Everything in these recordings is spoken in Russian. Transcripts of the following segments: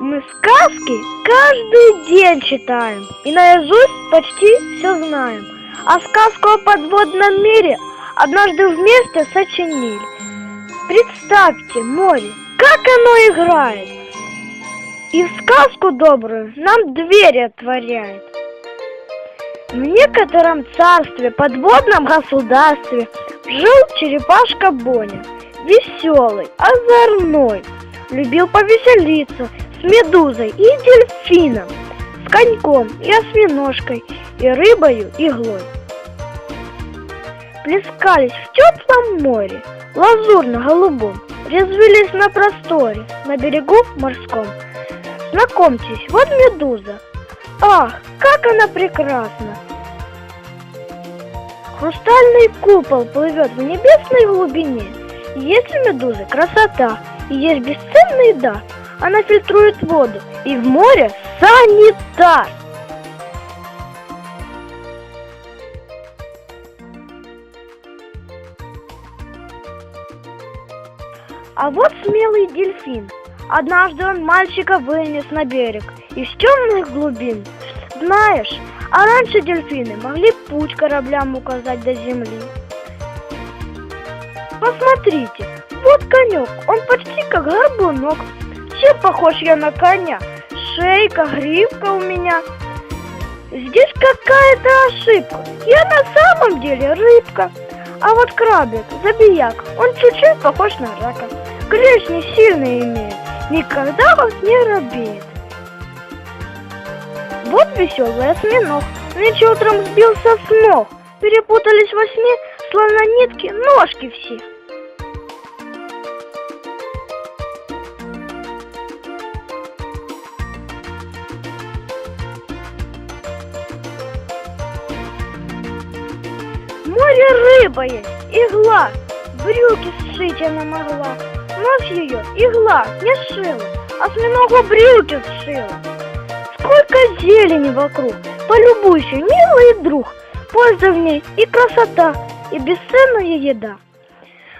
Мы сказки каждый день читаем и наизусть почти все знаем. А сказку о подводном мире однажды вместе сочинили. Представьте море, как оно играет, и в сказку добрую нам двери отворяет. В некотором царстве, подводном государстве, жил черепашка Боня, веселый, озорной, любил повеселиться с медузой и дельфином, с коньком и осьминожкой, и рыбою, иглой. Плескались в теплом море, лазурно-голубом, резвились на просторе, на берегу морском. Знакомьтесь, вот медуза. Ах, как она прекрасна! Хрустальный купол плывет в небесной глубине. Есть у медузы красота, и есть бесценный дар. Она фильтрует воду, и в море санитар. А вот смелый дельфин. Однажды он мальчика вынес на берег из темных глубин. Знаешь, а раньше дельфины могли путь кораблям указать до земли. Посмотрите, вот конек, он почти как горбунок. Чем похож я на коня? Шейка, гривка у меня. Здесь какая-то ошибка. Я на самом деле рыбка. А вот крабик, забияк, он чуть-чуть похож на рака. Клешни сильные имеет, никогда вас не робеет. Вот веселый осьминог, нынче утром сбился с ног. Перепутались во сне, словно нитки, ножки все. Море рыба есть, игла, брюки сшить она могла. Нос ее игла не шила, осьминогу брюки сшила. Сколько зелени вокруг, полюбуйся, милый друг, польза в ней и красота, и бесценная еда.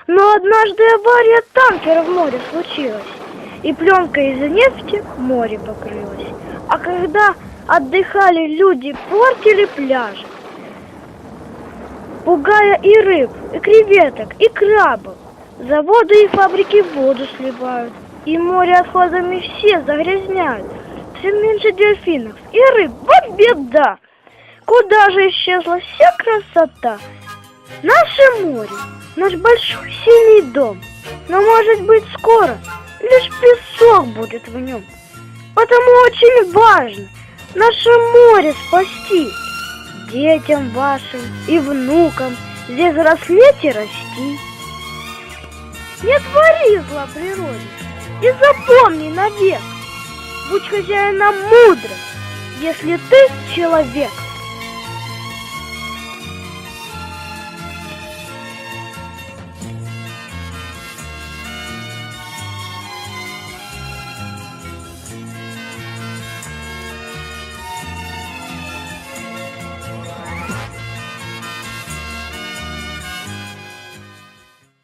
Но однажды авария танкера в море случилась, и пленка из нефти море покрылась. А когда отдыхали люди, портили пляж, пугая и рыб, и креветок, и крабов. Заводы и фабрики воду сливают, и море отходами все загрязняют. Все меньше дельфинов и рыб, вот беда! Куда же исчезла вся красота? Наше море, наш большой синий дом, но может быть скоро лишь песок будет в нем. Потому очень важно наше море спасти детям вашим и внукам здесь взрослеть и расти. Не твори зла природе и запомни навек, будь хозяином мудро, если ты человек.